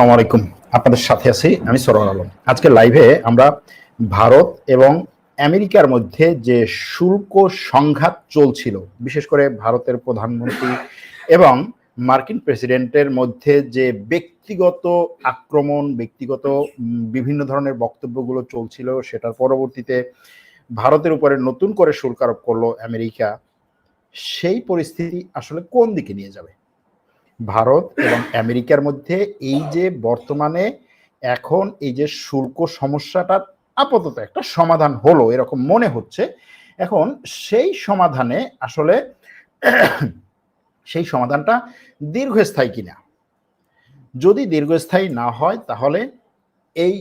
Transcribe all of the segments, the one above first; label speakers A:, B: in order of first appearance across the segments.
A: আসসালামু আলাইকুম। আপনাদের সাথে আছি আমি সরোয়ার আলম। আজকে লাইভে আমরা ভারত এবং আমেরিকার মধ্যে যে শুল্ক সংঘাত চলছিল, বিশেষ করে ভারতের প্রধানমন্ত্রী এবং মার্কিন প্রেসিডেন্টের মধ্যে যে ব্যক্তিগত আক্রমণ, ব্যক্তিগত বিভিন্ন ধরনের বক্তব্যগুলো চলছিল, সেটার পরবর্তীতে ভারতের উপরে নতুন করে শুল্ক আরোপ করল আমেরিকা, সেই পরিস্থিতি আসলে কোন দিকে নিয়ে যাবে? ভারত এবং আমেরিকার মধ্যে এই যে বর্তমানে এখন এই যে শুল্ক সমস্যাটা আপাতত একটা সমাধান হলো, এরকম মনে হচ্ছে। এখন সেই সমাধানে আসলে সেই সমাধানটা দীর্ঘস্থায়ী কিনা? যদি দীর্ঘস্থায়ী না হয়, তাহলে এই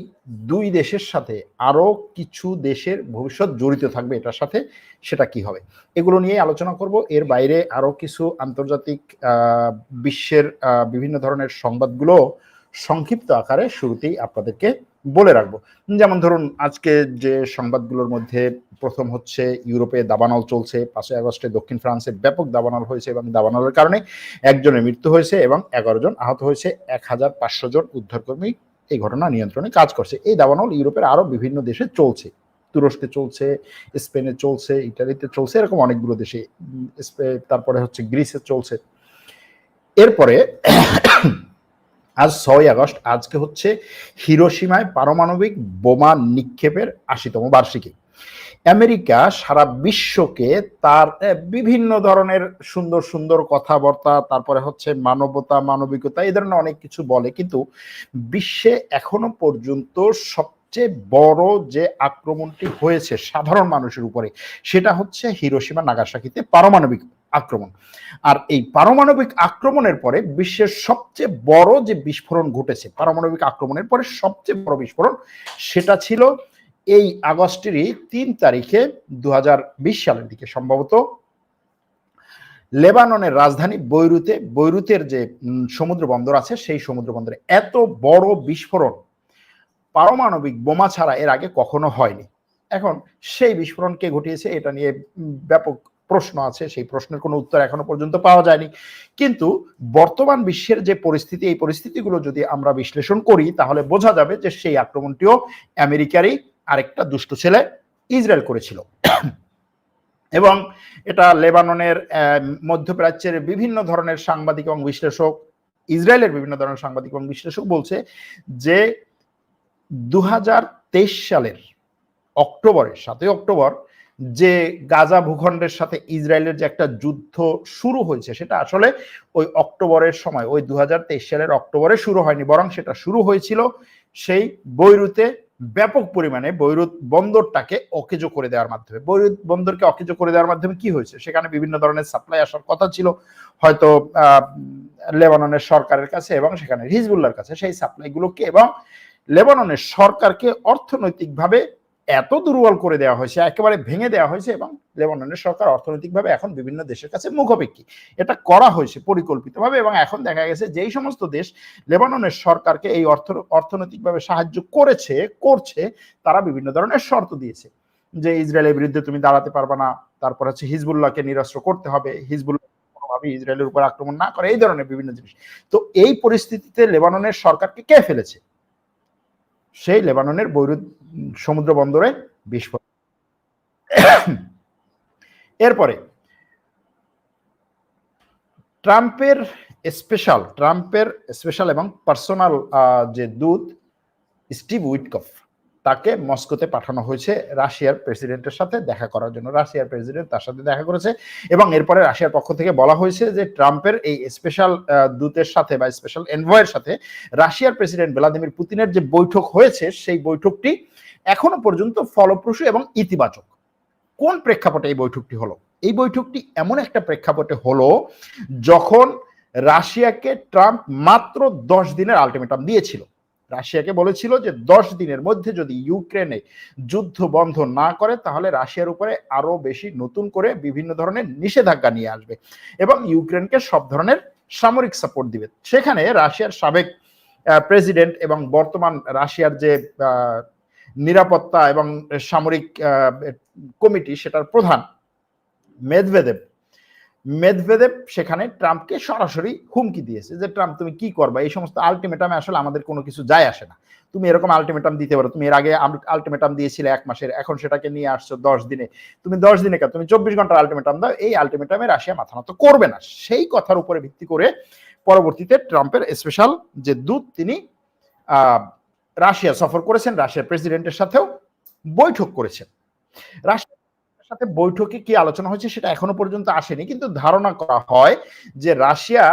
A: দুই দেশের সাথে আরও কিছু দেশের ভবিষ্যৎ জড়িত থাকবে এটার সাথে, সেটা কি হবে? এগুলো নিয়ে আলোচনা করব। এর বাইরে আরও কিছু আন্তর্জাতিক বিশ্বের বিভিন্ন ধরনের সংবাদগুলো সংক্ষিপ্ত আকারে শুরুতেই আপনাদেরকে বলে রাখব। যেমন ধরুন, আজকে যে সংবাদগুলোর মধ্যে প্রথম হচ্ছে ইউরোপে দাবানল চলছে, পাঁচই আগস্টে দক্ষিণ ফ্রান্সে ব্যাপক দাবানল হয়েছে এবং দাবানলের কারণে একজনের মৃত্যু হয়েছে এবং এগারো জন আহত হয়েছে, এক হাজার পাঁচশো জন উদ্ধারকর্মী এই ঘটনা নিয়ন্ত্রণে কাজ করছে। এই দাবানল ইউরোপের আরও বিভিন্ন দেশে চলছে। তুরস্কে চলছে, স্পেনে চলছে, ইটালিতে চলছে, এরকম অনেকগুলো দেশে। তারপরে হচ্ছে গ্রিসে চলছে। এরপরে আজ ছয় আগস্ট, আজকে হচ্ছে হিরোসীমায় পারমাণবিক বোমা নিক্ষেপের আশিতম বার্ষিকী। আমেরিকা সারা বিশ্বকে তার বিভিন্ন ধরনের সুন্দর সুন্দর কথাবার্তা, তারপরে হচ্ছে মানবতা, মানবিকতা, এই ধরনের অনেক কিছু বলে। কিন্তু বিশ্বে এখনও পর্যন্ত সবচেয়ে বড় যে আক্রমণটি হয়েছে সাধারণ মানুষের উপরে, সেটা হচ্ছে হিরোসীমা নাগাসাকিতে পারমাণবিক আক্রমণ। আর এই পারমাণবিক আক্রমণের পরে বিশ্বের সবচেয়ে বড় যে বিস্ফোরণ ঘটেছে, পারমাণবিক আক্রমণের পরে সবচেয়ে বড় বিস্ফোরণ, সেটা ছিল এই আগস্টেরই তিন তারিখে দু বিশ সালের দিকে সম্ভবত লেবাননের রাজধানী বৈরুতে, বৈরুতের যে সমুদ্র বন্দর আছে, সেই সমুদ্র বন্দরে এত বড় বিস্ফোরণ, পারমাণবিক বোমা ছাড়া এর আগে কখনো হয়নি। এখন সেই বিস্ফোরণ কে ঘটিয়েছে, এটা নিয়ে ব্যাপক প্রশ্ন আছে, সেই প্রশ্নের কোনো উত্তর এখনও পর্যন্ত পাওয়া যায়নি। কিন্তু বর্তমান বিশ্বের যে পরিস্থিতি, এই পরিস্থিতিগুলো যদি আমরা বিশ্লেষণ করি, তাহলে বোঝা যাবে যে সেই আক্রমণটিও আমেরিকারই আরেকটা দুষ্ট ছেলে ইসরায়েল করেছিল। এবং এটা লেবাননের মধ্যপ্রাচ্যের বিভিন্ন ধরনের সাংবাদিক এবং বিশ্লেষক, ইসরায়েলের বিভিন্ন ধরনের সাংবাদিক এবং বিশ্লেষক বলছে যে দু হাজার তেইশ সালের অক্টোবরের, সাতই অক্টোবর, যে গাজা ভূখণ্ডের সাথে ইসরায়েলের যে একটা যুদ্ধ শুরু হয়েছে, সেটা আসলে ওই অক্টোবরের সময়, ওই দু হাজার তেইশ সালের অক্টোবরে শুরু হয়নি, বরং সেটা শুরু হয়েছিল সেই বৈরুতে ব্যাপক পরিমাণে বৈরুত বন্দরটাকে অকেজো করে দেওয়ার মাধ্যমে। বৈরুত বন্দরকে অকেজো করে দেওয়ার মাধ্যমে কি হয়েছে? সেখানে বিভিন্ন ধরনের সাপ্লাই আসার কথা ছিল, হয়তো লেবাননের সরকারের কাছে এবং সেখানে হিজবুল্লার কাছে। সেই সাপ্লাইগুলোকে এবং লেবাননের সরকারকে অর্থনৈতিকভাবে এত দুর্বল করে দেওয়া হয়েছে, একেবারে ভেঙে দেওয়া হয়েছে এবং লেবাননের সরকার অর্থনৈতিকভাবে এখন বিভিন্ন দেশের কাছে মুখাপেক্ষী। এটা করা হয়েছে পরিকল্পিতভাবে এবং এখন দেখা গেছে যেই সমস্ত দেশ লেবাননের সরকারকে এই অর্থ, অর্থনৈতিকভাবে সাহায্য করেছে, করছে, তারা বিভিন্ন ধরনের শর্ত দিয়েছে। যে ইসরায়েলের বিরুদ্ধে তুমি দাঁড়াতে পারবে না, তারপর হচ্ছে হিজবুল্লাহকে নিরস্ত্র করতে হবে, হিজবুল্লাহ ইসরায়েলের উপর আক্রমণ না করে, এই ধরনের বিভিন্ন জিনিস। তো এই পরিস্থিতিতে লেবাননের সরকারকে কে ফেলেছে? সেই লেবাননের বৈরুত সমুদ্র বন্দরে বিস্ফোরণ। এরপরে, ট্রাম্পের স্পেশাল ট্রাম্পের স্পেশাল এবং পার্সোনাল যে দূত, স্টিভ উইটকফ, তাকে মস্কোতে পাঠানো হয়েছে রাশিয়ার প্রেসিডেন্টের সাথে দেখা করার জন্য। রাশিয়ার প্রেসিডেন্ট তার সাথে দেখা করেছে এবং এরপরে রাশিয়ার পক্ষ থেকে বলা হয়েছে যে ট্রাম্পের এই স্পেশাল দূতের সাথে বা স্পেশাল এনভয়ের সাথে রাশিয়ার প্রেসিডেন্ট ভ্লাদিমির পুতিনের যে বৈঠক হয়েছে, সেই বৈঠকটি এখনও পর্যন্ত ফলপ্রসূ এবং ইতিবাচক। কোন প্রেক্ষাপটে এই বৈঠকটি হলো? এই বৈঠকটি এমন একটা প্রেক্ষাপটে হলো, যখন রাশিয়াকে ট্রাম্প মাত্র দশ দিনের আলটিমেটাম দিয়েছিল। রাশিয়াকে বলেছিল যে দশ দিনের মধ্যে যদি ইউক্রেনে যুদ্ধ বন্ধ না করে, তাহলে রাশিয়ার উপরে আরও বেশি নতুন করে বিভিন্ন ধরনের নিষেধাজ্ঞা নিয়ে আসবে এবং ইউক্রেনকে সব ধরনের সামরিক সাপোর্ট দিবে। সেখানে রাশিয়ার সাবেক প্রেসিডেন্ট এবং বর্তমান রাশিয়ার যে নিরাপত্তা এবং সামরিক কমিটি সেটার প্রধান, মেদভেদেব। মেদভেদেব সেখানে ট্রাম্পকে সরাসরি হুমকি দিয়েছে যে, ট্রাম্প, তুমি কি করবা? এই সমস্ত আলটিমেটামে আসলে আমাদের কোনো কিছু যায় আসে না। তুমি এরকম আলটিমেটাম দিতে পারো। তুমি এর আগে আলটিমেটাম দিয়েছিলে এক মাসের, এখন সেটাকে নিয়ে আসছো দশ দিনে। তুমি দশ দিনে কেন? তুমি চব্বিশ ঘণ্টার আলটিমেটাম দাও। এই আলটিমেটামে রাশিয়া মাথা নত করবে না। সেই কথার উপরে ভিত্তি করে পরবর্তীতে ট্রাম্পের স্পেশাল যে দূত, তিনি রাশিয়া সফর করেছেন। রাশিয়ার প্রেসিডেন্টের সাথেও বৈঠক করেছেন। রাশিয়ার সাথে বৈঠকে কি আলোচনা হয়েছে সেটা এখনও পর্যন্ত আসেনি, কিন্তু ধারণা করা হয় যে রাশিয়া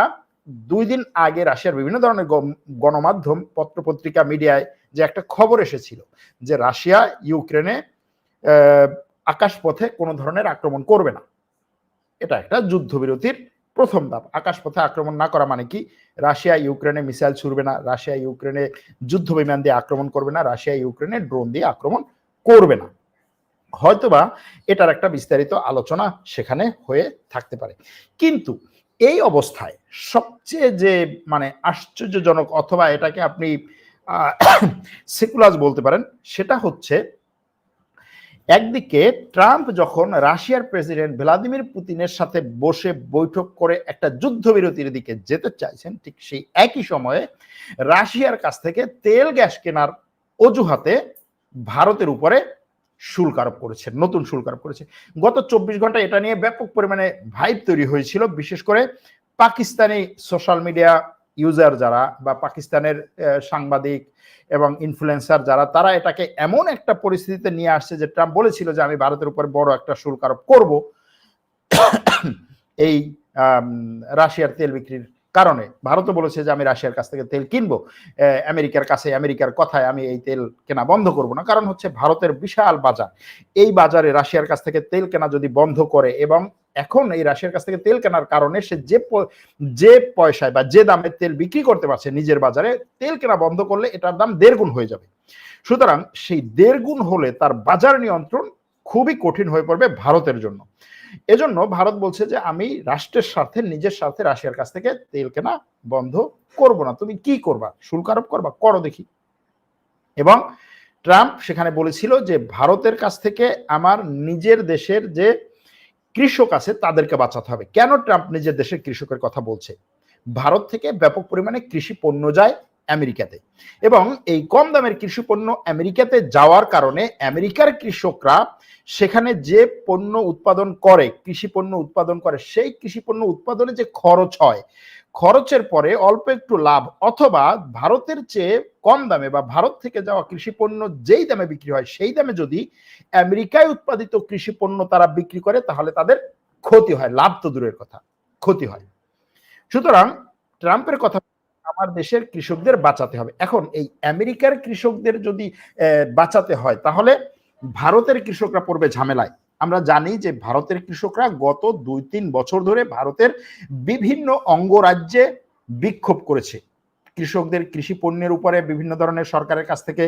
A: দুই দিন আগে রাশিয়ার বিভিন্ন ধরনের গণমাধ্যম, পত্রপত্রিকা, মিডিয়ায় যে একটা খবর এসেছিল যে রাশিয়া ইউক্রেনে আকাশপথে কোনো ধরনের আক্রমণ করবে না। এটা একটা যুদ্ধবিরতির প্রথম ধাপ। আকাশপথে আক্রমণ না করা মানে কি? রাশিয়া ইউক্রেনে মিসাইল ছুড়বে না, রাশিয়া ইউক্রেনে যুদ্ধ বিমান দিয়ে আক্রমণ করবে না, রাশিয়া ইউক্রেনে ড্রোন দিয়ে আক্রমণ করবে না। হয়তোবা এটার একটা বিস্তারিত আলোচনা সেখানে হয়ে থাকতে পারে। কিন্তু এই অবস্থায় সবচেয়ে যে মানে আশ্চর্যজনক অথবা এটাকে আপনি সেকুলাস বলতে পারেন, সেটা হচ্ছে একদিকে ট্রাম্প যখন রাশিয়ার প্রেসিডেন্ট ভ্লাদিমির পুতিনের সাথে বসে বৈঠক করে একটা যুদ্ধবিরতির দিকে যেতে চাইছেন, ঠিক সেই একই সময়ে রাশিয়ার কাছ থেকে তেল গ্যাস কেনার অজুহাতে ভারতের উপরে শুল্ক আরোপ করেছে, নতুন শুল্ক আরোপ করেছে। গত চব্বিশ ঘণ্টা এটা নিয়ে ব্যাপক পরিমাণে ভাইব তৈরি হয়েছিল, বিশেষ করে পাকিস্তানি সোশ্যাল মিডিয়া ইউজার যারা বা পাকিস্তানের সাংবাদিক এবং ইনফ্লুয়েন্সার যারা, তারা এটাকে এমন একটা পরিস্থিতিতে নিয়ে আসছে যে ট্রাম্প বলেছিল যে আমি ভারতের উপর বড় একটা শুল্ক আরোপ করব। এই রাশিয়ার তেল বিক্রির কারণে। ভারতও বলেছে যে, আমি রাশিয়ার কাছ থেকে তেল কিনবো। আমেরিকার কাছে, আমেরিকার কথায় আমি এই তেল কেনা বন্ধ করব না। কারণ হচ্ছে ভারতের বিশাল বাজার। এই বাজারে রাশিয়ার কাছ থেকে তেল কেনা যদি বন্ধ করে এবং এখন এই রাশিয়ার কাছ থেকে তেল কেনার কারণে সে যে যে পয়সায় বা যে দামে তেল বিক্রি করতে পারছে নিজের বাজারে, তেল কেনা বন্ধ করলে এটার দাম দেড় গুণ হয়ে যাবে। সুতরাং সেই দেড় গুণ হলে তার বাজার নিয়ন্ত্রণ খুবই কঠিন হয়ে পড়বে ভারতের জন্য। এজন্য ভারত বলছে যে, আমি রাষ্ট্রের স্বার্থে, নিজের স্বার্থে রাশিয়ার কাছ থেকে তেল কেনা বন্ধ করব না। তুমি কি করবা? শুল্ক আরোপ করবা? করো দেখি। এবং ট্রাম্প সেখানে বলেছিল যে, ভারতের কাছ থেকে আমার নিজের দেশের যে কৃষক আছে, তাদেরকে বাঁচাতে হবে। কেন ট্রাম্প নিজের দেশের কৃষকের কথা বলছে? ভারত থেকে ব্যাপক পরিমাণে কৃষি পণ্য যায় আমেরিকাতে। এবং এই কম দামের কৃষি পণ্য আমেরিকাতে যাওয়ার কারণে আমেরিকার কৃষকরা সেখানে যে পণ্য উৎপাদন করে, কৃষি পণ্য উৎপাদন করে, সেই কৃষি পণ্য উৎপাদনে যে খরচ হয়, খরচের পরে অল্প একটু লাভ অথবা ভারতের চেয়ে কম দামে বা ভারত থেকে যাওয়া কৃষি পণ্য যেই দামে বিক্রি হয়, সেই দামে যদি আমেরিকায় উৎপাদিত কৃষি পণ্য তারা বিক্রি করে, তাহলে তাদের ক্ষতি হয়। লাভ তো দূরের কথা, ক্ষতি হয়। সুতরাং ট্রাম্পের কথা আমার দেশের কৃষকদের বাঁচাতে হবে। এখন এই আমেরিকার কৃষকদের যদি বাঁচাতে হয়, তাহলে ভারতের কৃষকরা পড়বে ঝামেলায়। আমরা জানি যে ভারতের কৃষকরা গত দুই তিন বছর ধরে ভারতের বিভিন্ন অঙ্গরাজ্যে বিক্ষোভ করেছে। কৃষকদের কৃষি পণ্যের উপরে বিভিন্ন ধরনের সরকারের কাছ থেকে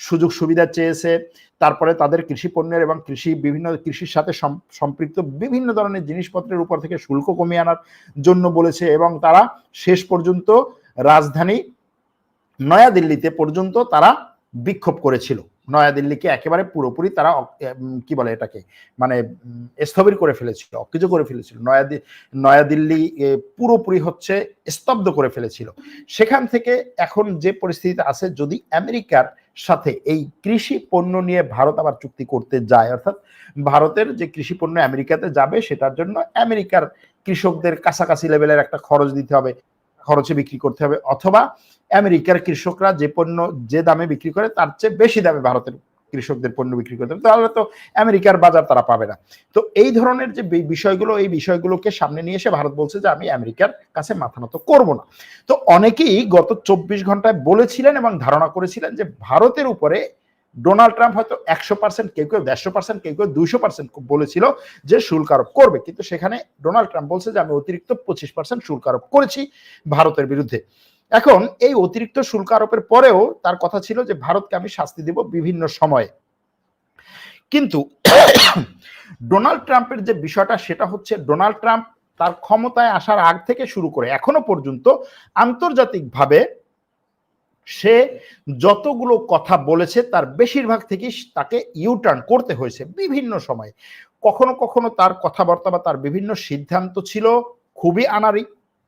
A: সুযোগ সুবিধা চেয়েছে, তারপরে তাদের কৃষি পণ্যের এবং কৃষি বিভিন্ন কৃষির সাথে সম্পৃক্ত বিভিন্ন ধরনের জিনিসপত্রের উপর থেকে শুল্ক কমিয়ে আনার জন্য বলেছে এবং তারা শেষ পর্যন্ত রাজধানী নয়াদিল্লিতে পর্যন্ত তারা বিক্ষোভ করেছিল। নয়াদিল্লিকে একেবারে পুরোপুরি তারা কি বলে এটাকে? মানে স্থবির করে ফেলেছিল, অকিজ করে ফেলেছিল। নয়াদি, নয়াদিল্লি পুরোপুরি হচ্ছে স্তব্ধ করে ফেলেছিল। সেখান থেকে এখন যে পরিস্থিতিতে আছে, যদি আমেরিকার সাথে এই কৃষি পণ্য নিয়ে ভারত আবার চুক্তি করতে যায়, অর্থাৎ ভারতের যে কৃষি পণ্য আমেরিকাতে যাবে, সেটার জন্য আমেরিকার কৃষকদের কাছাকাছি লেভেলের একটা খরচ দিতে হবে। খরচে বিক্রি করতে হবে, অথবা আমেরিকার কৃষকরা যে পণ্য যে দামে বিক্রি করে, তার চেয়ে বেশি দামে ভারতের কৃষকদের পণ্য বিক্রি করতে হবে। তাহলে তো আমেরিকার বাজার তারা পাবে না। তো এই ধরনের যে বিষয়গুলো, এই বিষয়গুলোকে সামনে নিয়ে এসে ভারত বলছে যে, আমি আমেরিকার কাছে মাথা নত করব না। তো অনেকেই গত চব্বিশ ঘন্টায় বলেছিলেন এবং ধারণা করেছিলেন যে, ভারতের উপরে ডোনাল্ড ট্রাম্প হয়তো একশো পার্সেন্ট কেউ কেউ দেড়শো পার্সেন্ট কেউ কেউ দুইশো পার্সেন্ট বলেছিল যে শুল্ক আরোপ করবে। কিন্তু সেখানে ডোনাল্ড ট্রাম্প বলছে যে, আমি অতিরিক্ত পঁচিশ পার্সেন্ট শুল্ক আরোপ করেছি ভারতের বিরুদ্ধে। এখন এই অতিরিক্ত শুল্ক আরোপের পরেও তার কথা ছিল যে, ভারতকে আমি শাস্তি দেব বিভিন্ন সময়ে। কিন্তু ডোনাল্ড ট্রাম্পের যে বিষয়টা, সেটা হচ্ছে ডোনাল্ড ট্রাম্প তার ক্ষমতায় আসার আগ থেকে শুরু করে এখনও পর্যন্ত আন্তর্জাতিকভাবে সে যতগুলো কথা বলেছে, তার বেশিরভাগ থেকেই তাকে ইউটার্ন করতে হয়েছে বিভিন্ন সময়। কখনো কখনো তার কথাবার্তা বা তার বিভিন্ন সিদ্ধান্ত ছিল খুবই আনারি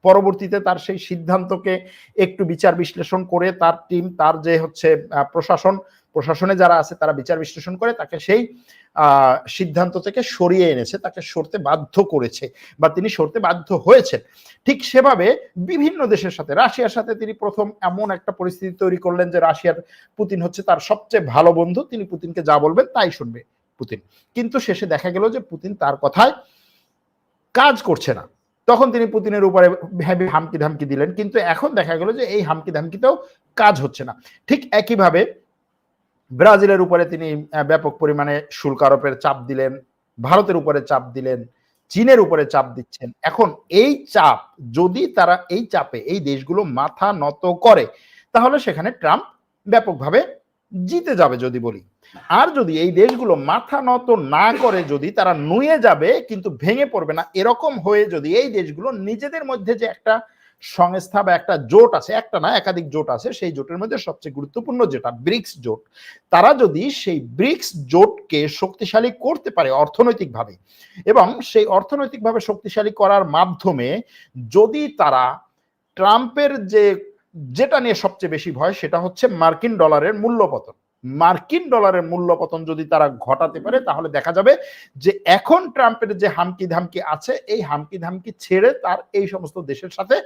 A: পরবর্তীতে তার সেই সিদ্ধান্তকে একটু বিচার বিশ্লেষণ করে তার টিম তার যে হচ্ছে প্রশাসন, প্রশাসনে যারা আছে তারা বিচার বিশ্লেষণ করে তাকে সেই সিদ্ধান্ত থেকে সরিয়ে এনেছে, তাকে সরতে বাধ্য করেছে বা তিনি সরতে বাধ্য হয়েছেন। ঠিক সেভাবে বিভিন্ন দেশের সাথে, রাশিয়ার সাথে তিনি প্রথম এমন একটা পরিস্থিতি তৈরি করলেন যে রাশিয়ার পুতিন হচ্ছে তার সবচেয়ে ভালো বন্ধু, তিনি পুতিনকে যা বলবেন তাই শুনবে পুতিন। কিন্তু শেষে দেখা গেল যে পুতিন তার কথায় কাজ করছে না। তখন তিনি পুতিনের উপরে হেভি হামকি ধামকি দিলেন, কিন্তু এখন দেখা গেল যে এই হামকি ধামকিতেও কাজ হচ্ছে না। ঠিক একইভাবে ব্রাজিলের উপরে তিনি ব্যাপক পরিমাণে শুল্ক আরোপের চাপ দিলেন, ভারতের উপরে চাপ দিলেন, চীনের উপরে চাপ দিচ্ছেন। এখন এই চাপ, যদি তারা এই চাপে এই দেশগুলো মাথা নত করে, তাহলে সেখানে ট্রাম্প ব্যাপকভাবে জিতে যাবে যদি বলি। আর যদি এই দেশগুলো মাথা নত না করে যদি তারা নুয়ে যাবে, কিন্তু ভেঙে পড়বে না, এরকম হয়ে যদি এই দেশগুলো নিজেদের মধ্যে যে একটা সংস্থা বা একটা জোট আছে, একটা না, একাধিক জোট আছে, সেই জোটের মধ্যে সবচেয়ে গুরুত্বপূর্ণ যেটা ব্রিক্স জোট, তারা যদি সেই ব্রিক্স জোটকে শক্তিশালী করতে পারে অর্থনৈতিকভাবে এবং সেই অর্থনৈতিকভাবে শক্তিশালী করার মাধ্যমে যদি তারা ট্রাম্পের যে, যেটা নিয়ে সবচেয়ে বেশি ভয় সেটা হচ্ছে মার্কিন ডলারের মূল্য পতন মার্কিন ডলারের মূল্য পতন যদি তারা ঘটাতে পারে, তাহলে দেখা যাবে যে এখন ট্রাম্পের যে হামকি ধামকি আছে, এই হামকি ধামকি ছেড়ে তার এই সমস্ত দেশের সাথে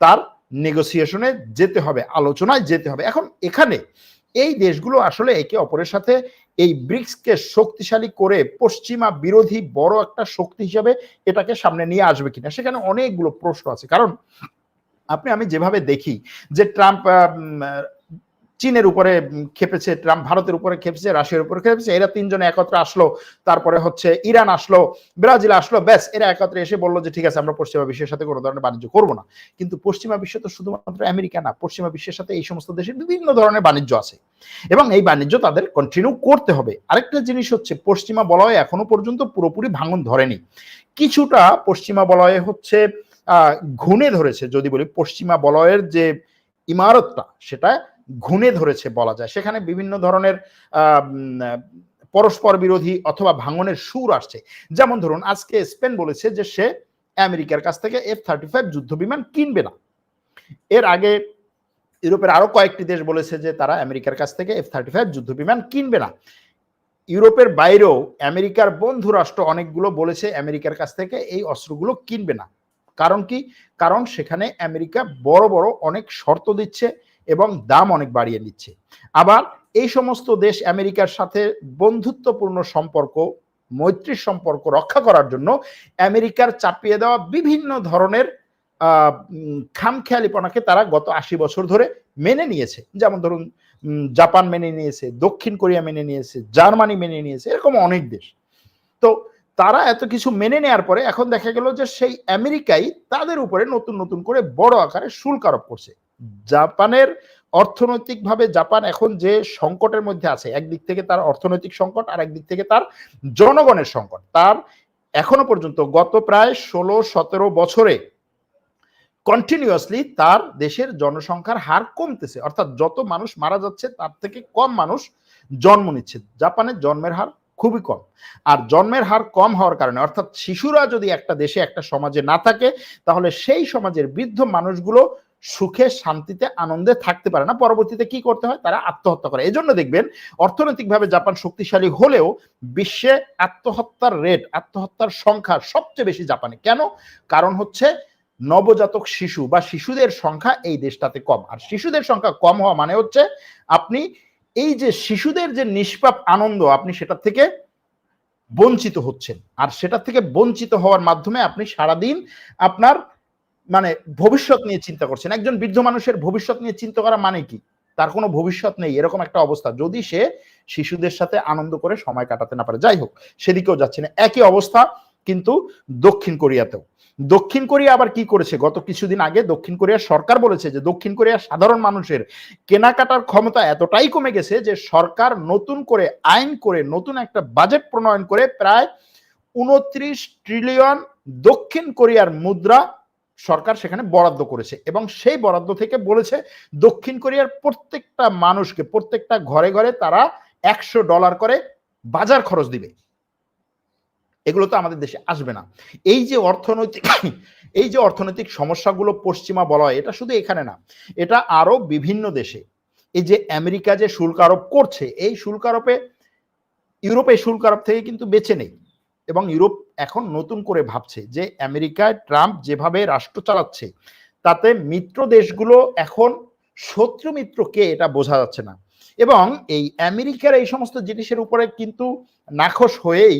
A: তার নেগোসিয়েশনে যেতে হবে, আলোচনায় যেতে হবে। এখন এখানে এই দেশগুলো আসলে একে অপরের সাথে এই ব্রিক্সকে শক্তিশালী করে পশ্চিমা বিরোধী বড় একটা শক্তি হিসাবে এটাকে সামনে নিয়ে আসবে কিনা, সেখানে অনেকগুলো প্রশ্ন আছে। কারণ আপনি, আমি যেভাবে দেখি যে ট্রাম্প চীনের উপরে খেপেছে, ট্রাম্প ভারতের উপরে খেপেছে, রাশিয়ার উপরে খেপেছে, এরা তিনজনে একত্রে আসলো, তারপরে হচ্ছে ইরান আসলো, ব্রাজিল আসলো, ব্যাস, এরা একত্রে এসে বলল যে, ঠিক আছে, আমরা পশ্চিমা বিশ্বের সাথে কোনো ধরনের বাণিজ্য করব না। কিন্তু পশ্চিমা বিশ্ব তো শুধুমাত্র আমেরিকা না, পশ্চিমা বিশ্বের সাথে এই সমস্ত দেশের বিভিন্ন ধরনের বাণিজ্য আছে। এবং এই বাণিজ্য তাদের কন্টিনিউ করতে হবে। আরেকটা জিনিস হচ্ছে, পশ্চিমা বলয় এখনও পর্যন্ত পুরোপুরি ভাঙন ধরেনি। কিছুটা পশ্চিমা বলয়ে হচ্ছে ঘুণে ধরেছে, যদি বলি, পশ্চিমা বলয়ের যে ইমারতটা, সেটা ঘুণে ধরেছে বলা যায়। সেখানে বিভিন্ন ধরনের পরস্পর বিরোধী অথবা ভাঙনের সুর আসছে। যেমন ধরুন, আজকে স্পেন বলেছে যে সে আমেরিকার কাছ থেকে এফ থার্টি ফাইভ যুদ্ধ বিমান কিনবে না। এর আগে ইউরোপের আরও কয়েকটি দেশ বলেছে যে তারা আমেরিকার কাছ থেকে এফ থার্টি ফাইভ যুদ্ধ বিমান কিনবে না। ইউরোপের বাইরেও আমেরিকার বন্ধু রাষ্ট্র অনেকগুলো বলেছে আমেরিকার কাছ থেকে এই অস্ত্রগুলো কিনবে না। কারণ কি? কারণ সেখানে আমেরিকা বড় বড় অনেক শর্ত দিচ্ছে। এবং দাম অনেক বাড়িয়ে নিচ্ছে। আবার এই সমস্ত দেশ আমেরিকার সাথে বন্ধুত্বপূর্ণ সম্পর্ক মৈত্রীর সম্পর্ক রক্ষা করার জন্য আমেরিকার চাপিয়ে দেওয়া বিভিন্ন ধরনের খামখেয়ালিপনাকে তারা গত আশি বছর ধরে মেনে নিয়েছে। যেমন ধরুন জাপান মেনে নিয়েছে, দক্ষিণ কোরিয়া মেনে নিয়েছে, জার্মানি মেনে নিয়েছে, এরকম অনেক দেশ। তো তারা এত কিছু মেনে নেওয়ার পরে এখন দেখা গেল যে সেই আমেরিকাই তাদের উপরে নতুন নতুন করে বড় আকারে শুল্ক আরোপ করছে। জাপানের অর্থনৈতিকভাবে জাপান এখন যে সংকটের মধ্যে আছে, একদিক থেকে তার অর্থনৈতিক সংকট আর একদিক থেকে তার জনগণের সংকট। তার এখনও পর্যন্ত গত প্রায় ষোলো, সতেরো বছরে কন্টিনিউয়াসলি তার দেশের জনসংখ্যার হার কমতেছে। অর্থাৎ যত মানুষ মারা যাচ্ছে, তার থেকে কম মানুষ জন্ম নিচ্ছে। জাপানের জন্মের হার খুবই কম। আর জন্মের হার কম হওয়ার কারণে, অর্থাৎ শিশুরা যদি একটা দেশে, একটা সমাজে না থাকে, তাহলে সেই সমাজের বৃদ্ধ মানুষগুলো সুখে, শান্তিতে, আনন্দে থাকতে পারে না। পরবর্তীতে কি করতে হয়? তারা আত্মহত্যা করে। এই জন্য দেখবেন, অর্থনৈতিকভাবে জাপান শক্তিশালী হলেও বিশ্বে আত্মহত্যার রেট আত্মহত্যার সংখ্যা সবচেয়ে বেশি জাপানে। কেন? কারণ হচ্ছে নবজাতক শিশু বা শিশুদের সংখ্যা এই দেশটাতে কম। আর শিশুদের সংখ্যা কম হওয়া মানে হচ্ছে আপনি এই যে শিশুদের যে নিষ্পাপ আনন্দ, আপনি সেটা থেকে বঞ্চিত হচ্ছেন। আর সেটা থেকে বঞ্চিত হওয়ার মাধ্যমে আপনি সারাদিন আপনার মানে ভবিষ্যৎ নিয়ে চিন্তা করছেন। একজন বৃদ্ধ মানুষের ভবিষ্যৎ নিয়ে চিন্তা করা মানে কি? তার কোনো ভবিষ্যৎ নেই, এরকম একটা অবস্থা। যদি সে শিশুদের সাথে আনন্দ করে সময় কাটাতে না পারে, যাই হোক, সেদিকেও যাচ্ছে না। একই অবস্থা কিন্তু দক্ষিণ কোরিয়াতেও। দক্ষিণ কোরিয়া আবার কি করেছে? গত কিছুদিন আগে দক্ষিণ কোরিয়ার সরকার বলেছে যে দক্ষিণ কোরিয়ার সাধারণ মানুষের কেনাকাটার ক্ষমতা এতটাই কমে গেছে যে সরকার নতুন করে আইন করে নতুন একটা বাজেট প্রণয়ন করে প্রায় উনত্রিশ ট্রিলিয়ন দক্ষিণ কোরিয়ার মুদ্রা সরকার সেখানে বরাদ্দ করেছে এবং সেই বরাদ্দ থেকে বলেছে দক্ষিণ কোরিয়ার প্রত্যেকটা মানুষকে, প্রত্যেকটা ঘরে ঘরে তারা একশো ডলার করে বাজার খরচ দিবে। এগুলো তো আমাদের দেশে আসবে না। এই যে অর্থনৈতিক, এই যে অর্থনৈতিক সমস্যাগুলো পশ্চিমা বলা হয়, এটা শুধু এখানে না, এটা আরও বিভিন্ন দেশে। এই যে আমেরিকা যে শুল্ক আরোপ করছে, এই শুল্ক আরোপে, ইউরোপে শুল্ক আরোপ থেকে কিন্তু বেঁচে নেই। এবং ইউরোপ এখন নতুন করে ভাবছে যে আমেরিকায় ট্রাম্প যেভাবে রাষ্ট্র চালাচ্ছে, তাতে মিত্র দেশগুলো এখন শত্রু মিত্র কে এটা বোঝা যাচ্ছে না। এবং এই আমেরিকার এই সমস্ত জিনিসের উপরে কিন্তু নাখোশ হয়েই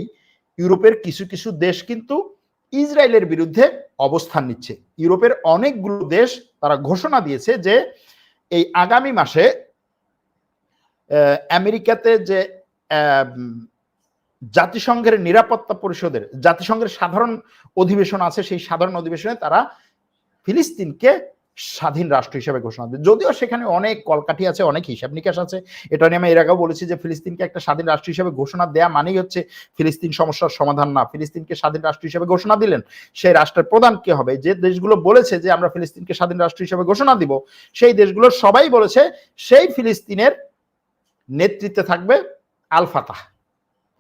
A: ইউরোপের কিছু কিছু দেশ কিন্তু ইসরায়েলের বিরুদ্ধে অবস্থান নিচ্ছে। ইউরোপের অনেকগুলো দেশ তারা ঘোষণা দিয়েছে যে এই আগামী মাসে আমেরিকাতে যে জাতিসংঘের নিরাপত্তা পরিষদের, জাতিসংঘের সাধারণ অধিবেশন আছে, সেই সাধারণ অধিবেশনে তারা ফিলিস্তিনকে স্বাধীন রাষ্ট্র হিসেবে ঘোষণা দেয় যদিও সেখানে অনেক কলকাঠি আছে, অনেক হিসাব নিকাশ আছে। এটা নিয়ে আমি এর আগেও বলেছি যে ফিলিস্তিনকে একটা স্বাধীন রাষ্ট্র হিসেবে ঘোষণা দেয়া মানেই হচ্ছে ফিলিস্তিন সমস্যার সমাধান না। ফিলিস্তিনকে স্বাধীন রাষ্ট্র হিসেবে ঘোষণা দিলেন সেই রাষ্ট্রের প্রধান কে হবে? যে দেশগুলো বলেছে যে আমরা ফিলিস্তিনকে স্বাধীন রাষ্ট্র হিসেবে ঘোষণা দিব, সেই দেশগুলোর সবাই বলেছে সেই ফিলিস্তিনের নেতৃত্বে থাকবে আলফাতাহ।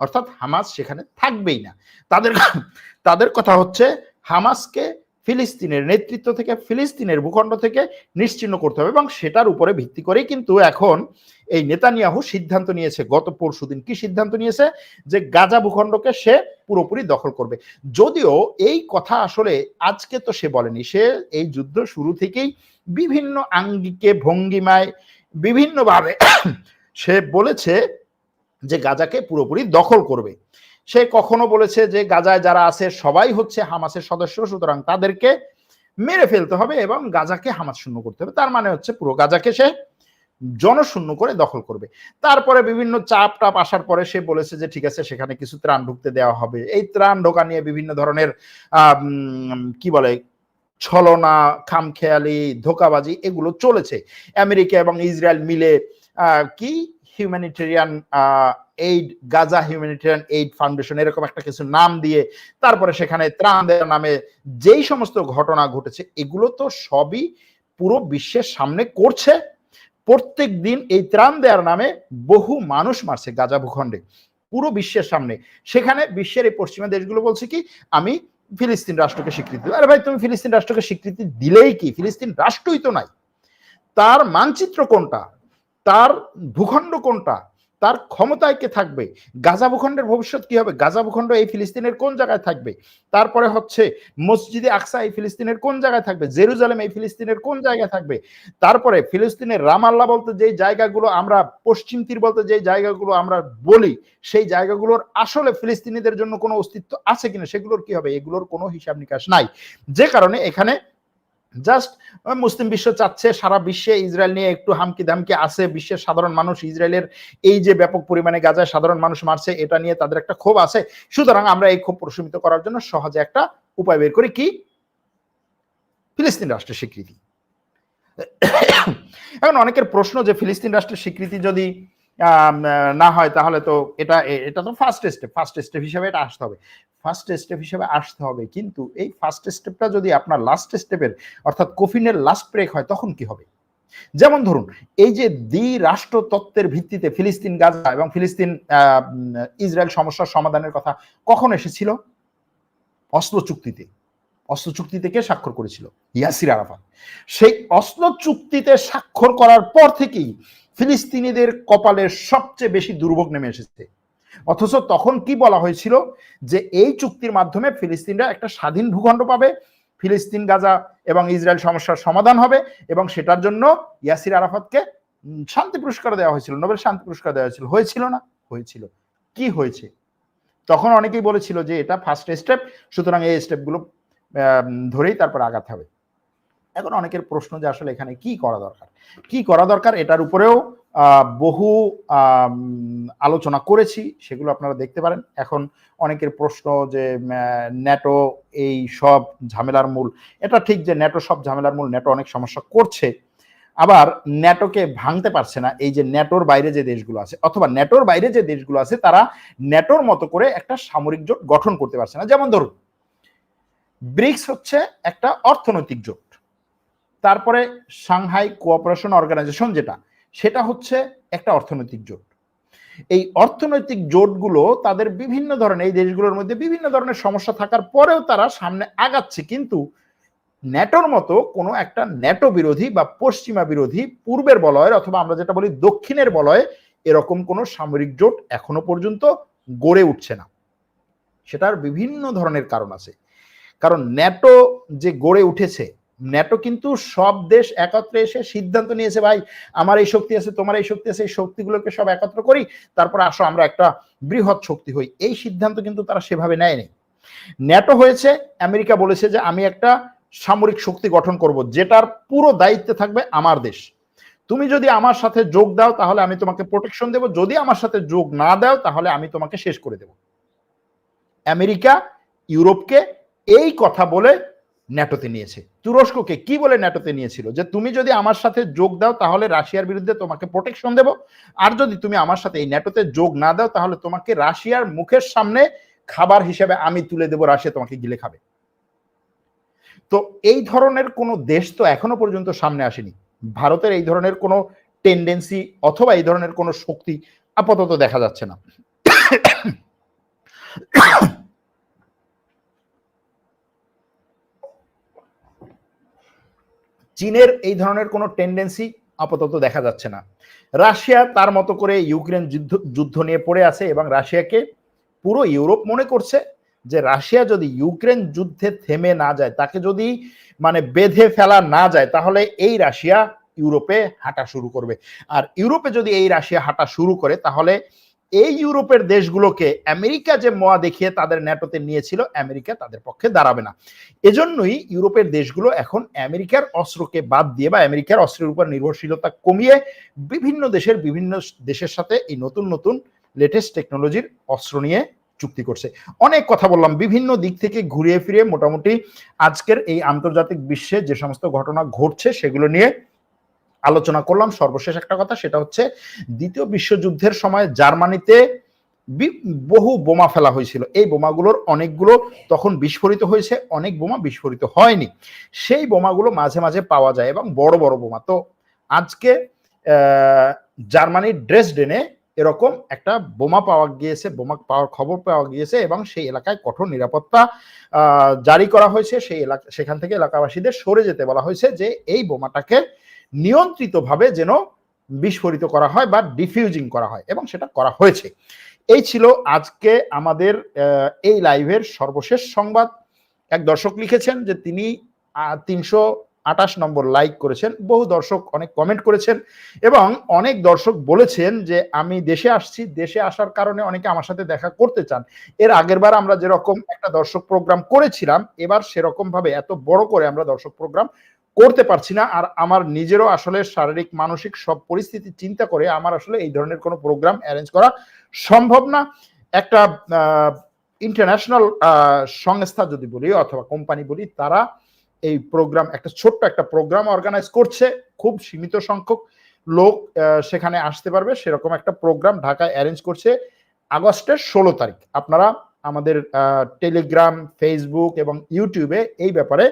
A: অর্থাৎ হামাস সেখানে থাকবেই না। তাদের তাদের কথা হচ্ছে, হামাসকে ফিলিস্তিনের নেতৃত্ব থেকে, ফিলিস্তিনের ভূখণ্ড থেকে নিশ্চিন্ন করতে হবে এবং সেটার উপরে ভিত্তি করেই কিন্তু এখন এই নেতানিয়াহু সিদ্ধান্ত নিয়েছে। গত পরশু দিন কি সিদ্ধান্ত নিয়েছে? যে গাজা ভূখণ্ডকে সে পুরোপুরি দখল করবে। যদিও এই কথা আসলে আজকে তো সে বলেনি। সে এই যুদ্ধ শুরু থেকেই বিভিন্ন আঙ্গিকে ভঙ্গিমায় বিভিন্নভাবে সে বলেছে যে গাজাকে পুরোপুরি দখল করবে। সে কখনো বলেছে যে গাজায় যারা আছে সবাই হচ্ছে হামাসের সদস্য, সুতরাং তাদেরকে মেরে ফেলতে হবে এবং গাজাকে হামাস শূন্য করতে হবে। তার মানে হচ্ছে পুরো গাজাকে সে জনশূন্য করে দখল করবে। তারপরে বিভিন্ন চাপ টাপ আসার পরে সে বলেছে যে, ঠিক আছে, সেখানে কিছু ত্রাণ ঢুকতে দেওয়া হবে। এই ত্রাণ ঢোকা নিয়ে বিভিন্ন ধরনের কি বলে, ছলনা, খামখেয়ালি, ধোকাবাজি এগুলো চলেছে। আমেরিকা এবং ইসরায়েল মিলে কি humanitarian aid Gaza humanitarian aid foundation এরকম একটা কিছু নাম দিয়ে তারপরে সেখানে ত্রাণ দেওয়ার নামে যেই সমস্ত ঘটনা ঘটেছে, এগুলো তো সবই পুরো বিশ্বের সামনে করছে। প্রত্যেক দিন এই ত্রাণ দেওয়ার নামে বহু মানুষ মারছে গাজা ভূখণ্ডে, পুরো বিশ্বের সামনে। সেখানে বিশ্বের এই পশ্চিমা দেশগুলো বলছে কি, আমি ফিলিস্তিন রাষ্ট্রকে স্বীকৃতি আরে ভাই, তুমি ফিলিস্তিন রাষ্ট্রকে স্বীকৃতি দিলেই কি? ফিলিস্তিন রাষ্ট্রই তো নাই। তার মানচিত্র কোনটা? তার ভূখণ্ড কোনটা? তার ক্ষমতায় কে থাকবে? গাজা ভূখণ্ডের ভবিষ্যৎ কি হবে? গাজা ভূখণ্ড এই ফিলিস্তিনের কোন জায়গায় থাকবে? তারপরে হচ্ছে মসজিদে আকসা এই ফিলিস্তিনের কোন জায়গায় থাকবে? জেরুজালেম এই ফিলিস্তিনের কোন জায়গায় থাকবে? তারপরে ফিলিস্তিনের রামাল্লা বলতে যেই জায়গাগুলো আমরা, পশ্চিম তীর বলতে যেই জায়গাগুলো আমরা বলি, সেই জায়গাগুলোর আসলে ফিলিস্তিনিদের জন্য কোনো অস্তিত্ব আছে কিনা? সেগুলোর কি হবে? এগুলোর কোনো হিসাব নিকাশ নাই। যে কারণে এখানে জাস্ট মুসলিম বিশ্ব চাচ্ছে সারা বিশ্বে ইসরায়েল নিয়ে একটু হামকি দামকি আছে। বিশ্বের সাধারণ মানুষ ইসরায়েলের এই যে ব্যাপক পরিমাণে গাজায় সাধারণ মানুষ মারছে, এটা নিয়ে তাদের একটা ক্ষোভ আছে। সুতরাং আমরা এই ক্ষোভ প্রশমিত করার জন্য সহজে একটা উপায় বের করি কি? ফিলিস্তিন রাষ্ট্রের স্বীকৃতি। এখন অনেকের প্রশ্ন যে ফিলিস্তিন রাষ্ট্রের স্বীকৃতি যদি না হয় তাহলে তো এটা এটা তো ফার্স্ট স্টেপ ফার্স্ট স্টেপ হিসেবে এটা আসতে হবে। ফার্স্ট স্টেপ হিসেবে আসতে হবে, কিন্তু এই ফার্স্ট স্টেপটা যদি আপনার লাস্ট স্টেপের অর্থাৎ কফিনের লাস্ট ব্রেক হয়, তখন কি হবে? যেমন ধরুন, এই যে দ্বি রাষ্ট্র তত্ত্বের ভিত্তিতে ফিলিস্তিন, গাজা এবং ফিলিস্তিন ইসরায়েল সমস্যার সমাধানের কথা কখন এসেছিল? অস্ত্র চুক্তিতে অস্ত্র চুক্তি থেকে স্বাক্ষর করেছিল? ইয়াসির আরাফাত। সেই অস্ত্র চুক্তিতে স্বাক্ষর করার পর থেকেই ফিলিস্তিনিদের কপালের সবচেয়ে বেশি দুর্ভোগ নেমে এসেছে। অথচ তখন কি বলা হয়েছিল? যে এই চুক্তির মাধ্যমে ফিলিস্তিনরা একটা স্বাধীন ভূখণ্ড পাবে, ফিলিস্তিন, গাজা এবং ইসরায়েল সমস্যার সমাধান হবে এবং সেটার জন্য ইয়াসির আরাফাতকে শান্তি পুরস্কার দেওয়া হয়েছিল, নোবেল শান্তি পুরস্কার দেওয়া হয়েছিল। হয়েছিল না, হয়েছিল। কি হয়েছে? তখন অনেকেই বলেছিল যে এটা ফার্স্ট স্টেপ সুতরাং এই স্টেপগুলো ধরেই তারপর আগাতে হবে। এখন অনেকের প্রশ্ন যে আসলে এখানে কি করা দরকার? কি করা দরকার? এটার উপরেও বহু আলোচনা করেছি, সেগুলো আপনারা দেখতে পারেন। এখন অনেকের প্রশ্ন যে ন্যাটো এই সব ঝামেলার মূল। এটা ঠিক যে ন্যাটো সব ঝামেলার মূল, ন্যাটো অনেক সমস্যা করছে। আবার ন্যাটোকে ভাঙতে পারছে না এই যে ন্যাটোর বাইরে যে দেশগুলো আছে, অথবা ন্যাটোর বাইরে যে দেশগুলো আছে, তারা ন্যাটোর মতো করে একটা সামরিক জোট গঠন করতে পারছে না। যেমন ধরুন ব্রিক্স হচ্ছে একটা অর্থনৈতিক জোট। তারপরে সাংহাই কোঅপারেশন অর্গানাইজেশন যেটা, সেটা হচ্ছে একটা অর্থনৈতিক জোট। এই অর্থনৈতিক জোটগুলো তাদের বিভিন্ন ধরনের, এই দেশগুলোর মধ্যে বিভিন্ন ধরনের সমস্যা থাকার পরেও তারা সামনে আগাচ্ছে। কিন্তু ন্যাটোর মতো কোনো একটা ন্যাটো বিরোধী বা পশ্চিমা বিরোধী, পূর্বের বলয়ের অথবা আমরা যেটা বলি দক্ষিণের বলয়ে, এরকম কোনো সামরিক জোট এখনও পর্যন্ত গড়ে উঠছে না। সেটার বিভিন্ন ধরনের কারণ আছে। কারণ ন্যাটো যে গড়ে উঠেছে, ন্যাটো কিন্তু সব দেশ একত্রে এসে সিদ্ধান্ত নিয়েছে, ভাই, আমার এই শক্তি আছে, তোমার এই শক্তি আছে, এই শক্তিগুলোকে সব একত্র করি, তারপর আসো আমরা একটা বৃহৎ শক্তি হই। এই সিদ্ধান্ত কিন্তু তারা সেভাবে নেয়নি। ন্যাটো হয়েছে, আমেরিকা বলেছে যে, আমি একটা সামরিক শক্তি গঠন করব, যেটার পুরো দায়িত্বে থাকবে আমার দেশ। তুমি যদি আমার সাথে যোগ দাও, তাহলে আমি তোমাকে প্রোটেকশন দেব। যদি আমার সাথে যোগ না দাও, তাহলে আমি তোমাকে শেষ করে দেব। আমেরিকা ইউরোপকে এই কথা বলে ন্যাটোতে নিয়েছে। তুরস্ককে কি বলে ন্যাটোতে নিয়েছিল? যে তুমি যদি আমার সাথে যোগ দাও, তাহলে রাশিয়ার বিরুদ্ধে তোমাকে প্রোটেকশন দেব। আর যদি তুমি আমার সাথে এই ন্যাটোতে যোগ না দাও, তাহলে তোমাকে রাশিয়ার মুখের সামনে খাবার হিসেবে আমি তুলে দেবো, রাশিয়া তোমাকে গিলে খাবে। তো এই ধরনের কোনো দেশ তো এখনও পর্যন্ত সামনে আসেনি। ভারতের এই ধরনের কোনো টেন্ডেন্সি অথবা এই ধরনের কোনো শক্তি আপাতত দেখা যাচ্ছে না। চীনের এই ধরনের কোনো টেন্ডেন্সি আপাতত দেখা যাচ্ছে না। রাশিয়া তার মতো করে ইউক্রেন যুদ্ধ যুদ্ধ নিয়ে পড়ে আছে এবং রাশিয়াকে পুরো ইউরোপ মনে করছে যে রাশিয়া যদি ইউক্রেন যুদ্ধে থেমে না যায়, তাকে যদি মানে বেঁধে ফেলা না যায়, তাহলে এই রাশিয়া ইউরোপে হাঁটা শুরু করবে। আর ইউরোপে যদি এই রাশিয়া হাঁটা শুরু করে, তাহলে এই ইউরোপের দেশগুলোকে আমেরিকা যে মোয়া দেখিয়ে তাদের ন্যাটোতে নিয়েছিল, আমেরিকা তাদের পক্ষে দাঁড়াবে না। এজন্যই ইউরোপের দেশগুলো এখন আমেরিকার অস্ত্রকে বাদ দিয়ে বা আমেরিকার অস্ত্রের উপর নির্ভরশীলতা কমিয়ে বিভিন্ন দেশের বিভিন্ন দেশের সাথে এই নতুন নতুন লেটেস্ট টেকনোলজির অস্ত্র নিয়ে চুক্তি করছে। অনেক কথা বললাম, বিভিন্ন দিক থেকে ঘুরিয়ে ফিরিয়ে মোটামুটি আজকের এই আন্তর্জাতিক বিশ্বে যে সমস্ত ঘটনা ঘটছে সেগুলো নিয়ে আলোচনা করলাম। সর্বশেষ একটা কথা, সেটা হচ্ছে দ্বিতীয় বিশ্বযুদ্ধের সময় জার্মানিতে বহু বোমা ফেলা হয়েছিল। এই বোমাগুলোর অনেকগুলো তখন বিস্ফোরিত হয়েছে, অনেক বোমা বিস্ফোরিত হয়নি। সেই বোমাগুলো মাঝে মাঝে পাওয়া যায় এবং বড় বড় বোমা। তো আজকে জার্মানির ড্রেসডেনে এরকম একটা বোমা পাওয়া গিয়েছে, বোমা পাওয়ার খবর পাওয়া গিয়েছে এবং সেই এলাকায় কঠোর নিরাপত্তা জারি করা হয়েছে। সেই এলাকা, সেখান থেকে এলাকাবাসীদের সরে যেতে বলা হয়েছে যে এই বোমাটাকে নিয়ন্ত্রিতভাবে যেন বিস্ফোরিত করা হয় বা ডিফিউজিং করা হয়, এবং সেটা করা হয়েছে। এই ছিল আজকে আমাদের এই লাইভের সর্বশেষ সংবাদ। এক দর্শক লিখেছেন যে তিনি তিনশো আঠাশ নম্বর লাইক করেছেন। বহু দর্শক অনেক কমেন্ট করেছেন, এবং অনেক দর্শক বলেছেন যে, আমি দেশে আসছি, দেশে আসার কারণে অনেকে আমার সাথে দেখা করতে চান। এর আগের বার আমরা যেরকম একটা দর্শক প্রোগ্রাম করেছিলাম, এবার সেরকম ভাবে এত বড় করে আমরা দর্শক প্রোগ্রাম করতে পারছি না, আর আমার নিজেরও আসলে শারীরিক, মানসিক সব পরিস্থিতি চিন্তা করে আমার আসলে এই ধরনের কোনো প্রোগ্রাম অ্যারেঞ্জ করা সম্ভব না। একটা ইন্টারন্যাশনাল সংস্থা যদি বলি অথবা কোম্পানি বলি, তারা এই প্রোগ্রাম একটা ছোট্ট একটা প্রোগ্রাম অর্গানাইজ করছে, খুব সীমিত সংখ্যক লোক সেখানে আসতে পারবে। সেরকম একটা প্রোগ্রাম ঢাকায় অ্যারেঞ্জ করছে আগস্টের ষোলো তারিখ। আপনারা আমাদের টেলিগ্রাম ফেসবুক এবং ইউটিউবে এই ব্যাপারে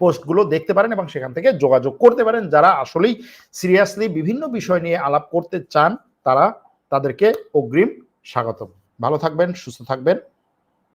A: পোস্টগুলো দেখতে পারেন এবং সেখান থেকে যোগাযোগ করতে পারেন। যারা আসলেই সিরিয়াসলি বিভিন্ন বিষয় নিয়ে আলাপ করতে চান, তারা তাদেরকে অগ্রিম স্বাগতম। ভালো থাকবেন, সুস্থ থাকবেন।